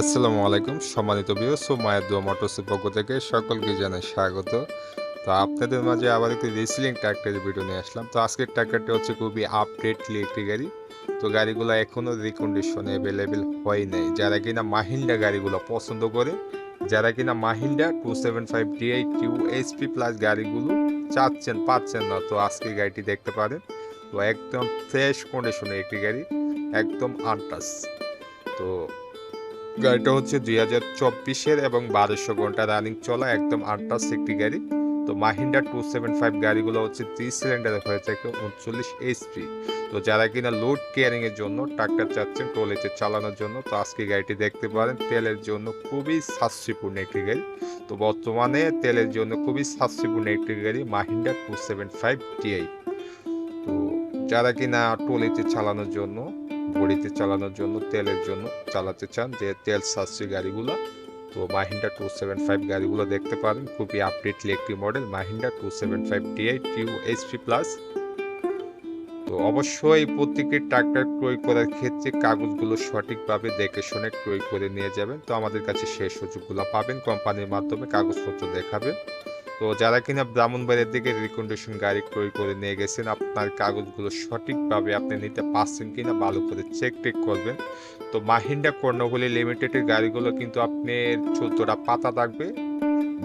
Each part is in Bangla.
আসসালামু আলাইকুম। সম্মানিত বিও সো মায়ের দোয়া মোটরসের পক্ষ থেকে সকলকে জানাই স্বাগত। তো আপনাদের মাঝে আবার একটি রিসিলিং ট্র্যাক্টরের ভিডিও নিয়ে আসলাম। তো আজকের ট্র্যাক্টরটি হচ্ছে খুবই আপডেটলি একটি গাড়ি। তো গাড়িগুলো এখনও রিকন্ডিশনে অ্যাভেলেবেল হয় নাই। যারা কিনা মাহিন্ডা গাড়িগুলো পছন্দ করে, যারা কিনা Mahindra two seven five DI Q HP plus গাড়িগুলো চাচ্ছেন, পাচ্ছেন না, তো আজকে গাড়িটি দেখতে পারেন। তো একদম ফ্রেশ কন্ডিশনে একটি গাড়ি, একদম আনটাস তো গাড়িটা হচ্ছে দুই হাজার চব্বিশের এবং বারোশো ঘণ্টা রানিং চলা, একদম আটটাস একটি গাড়ি। তো মাহিন্ডা টু সেভেন ফাইভ গাড়িগুলো হচ্ছে থ্রি সিলিন্ডারে হয়ে থাকে উনচল্লিশ এইচপি তো যারা কিনা লোড কেয়ারিংয়ের জন্য ট্রাক্টর চাচ্ছেন ট্রলিতে চালানোর জন্য, তো আজকে গাড়িটি দেখতে পারেন, তেলের জন্য খুবই সাশ্রয়পূর্ণ একটি গাড়ি। তো বর্তমানে তেলের জন্য খুবই সাশ্রয়পূর্ণ একটি গাড়ি Mahindra two seven five TI তো যারা কিনা ট্রলিতে চালানোর জন্য বডিতে চালানোর জন্য, তেলের জন্য চালাতে চান, যে তেল সাশ্রয়ী গাড়িগুলো, তো মাহিন্ডা টু সেভেন ফাইভ গাড়িগুলো দেখতে পারেন। খুবই আপডেটলি একটি model Mahindra two seven five DI TU HP plus তো অবশ্যই প্রত্যেকটি ট্রাক্টর ক্রয় করার ক্ষেত্রে কাগজগুলো সঠিকভাবে দেখে শুনে ক্রয় করে নিয়ে যাবেন। তো আমাদের কাছে সেই সুযোগগুলো পাবেন। কোম্পানির মাধ্যমে কাগজপত্র দেখাবেন। তো যারা কিনা ব্রাহ্মণবাড়ির দিকে রিকন্ডিশন গাড়ি ক্রয় করে নিয়ে গেছেন, আপনার কাগজগুলো সঠিকভাবে আপনি নিতে পারছেন কিনা ভালো করে চেক টেক করবেন। তো মাহিন্ডা কর্ণগুলি লিমিটেডের গাড়িগুলো কিন্তু আপনার চোদ্দটা পাতা থাকবে।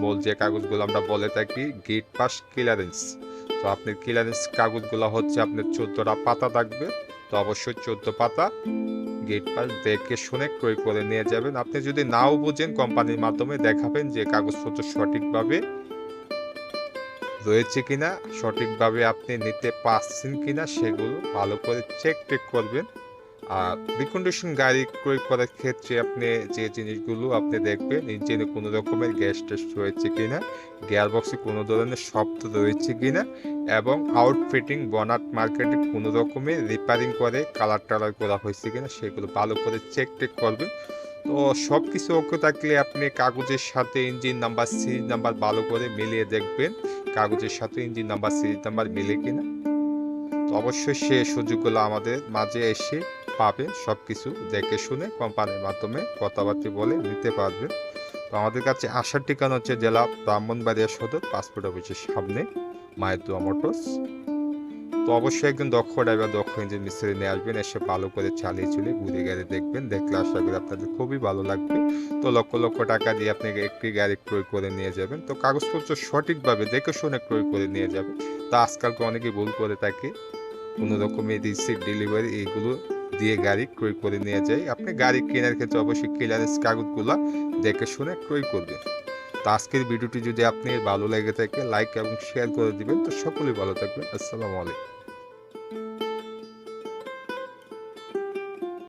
মূল যে কাগজগুলো আমরা বলে থাকি গেট পাস ক্লিয়ারেন্স তো আপনার ক্লিয়ারেন্স কাগজগুলো হচ্ছে আপনার চোদ্দটা পাতা থাকবে। তো অবশ্যই চোদ্দ পাতা গেট পাস দেখে শুনে ক্রয় করে নিয়ে যাবেন। আপনি যদি নাও বুঝেন কোম্পানির মাধ্যমে দেখাবেন যে কাগজপত্র সঠিকভাবে রয়েছে কিনা, সঠিকভাবে আপনি নিতে পারছেন কিনা সেগুলো ভালো করে চেক টেক করবেন। আর রিকন্ডিশন গাড়ি ক্রয় করার ক্ষেত্রে আপনি যে জিনিসগুলো আপনি দেখবেন ইঞ্জিনে কোনো রকমের গ্যাস টেস্ট রয়েছে কিনা গিয়ার বক্সে কোনো ধরনের শব্দ রয়েছে কিনা এবং আউটফিটিং বনাট মার্কেটে কোনো রকমের রিপেয়ারিং করে কালার টালার করা হয়েছে কিনা সেগুলো ভালো করে চেক টেক করবেন। তো সব কিছু ওকে থাকলে আপনি কাগজের সাথে ইঞ্জিন নাম্বার সি নাম্বার ভালো করে মিলিয়ে দেখবেন। কাগজের সাথে ইঞ্জিন নাম্বার, সিরিজ নাম্বার মিলে কিনা? তো অবশ্যই সে সুযোগগুলো আমাদের মাঝে এসে পাবে সব কিছু দেখে শুনে কোম্পানির মাধ্যমে কথাবার্তা বলে নিতে পারবে। তো আমাদের কাছে আসার ঠিকানা হচ্ছে জেলা ব্রাহ্মণবাড়িয়া সদর, পাসপোর্ট অফিসের সামনে মায়ের মোটরস। তো অবশ্যই একজন দক্ষ ড্রাইভার দক্ষ ইঞ্জিন মিস্ত্রি নিয়ে আসবেন, এসে ভালো করে চালিয়ে চলে ঘুরে গাড়ি দেখবেন, দেখলে আশা করি আপনাদের খুবই ভালো লাগবে। তো লক্ষ লক্ষ টাকা দিয়ে আপনি একটি গাড়ি ক্রয় করে নিয়ে যাবেন। তো কাগজপত্র সঠিকভাবে দেখে শুনে ক্রয় করে নিয়ে যাবেন। তো আজকালকে অনেকে ভুল করে থাকে। কোনো রকমের রিসিট ডেলিভারি এইগুলো দিয়ে গাড়ি ক্রয় করে নিয়ে যায়। আপনি গাড়ি কেনার ক্ষেত্রে অবশ্যই ক্লিয়ারেন্স কাগজগুলো দেখে শুনে ক্রয় করবেন। তো আজকের ভিডিওটি যদি আপনি ভালো লেগে থাকে লাইক এবং শেয়ার করে দিবেন। তো সকলেই ভালো থাকবেন। আসসালামু আলাইকুম। thank you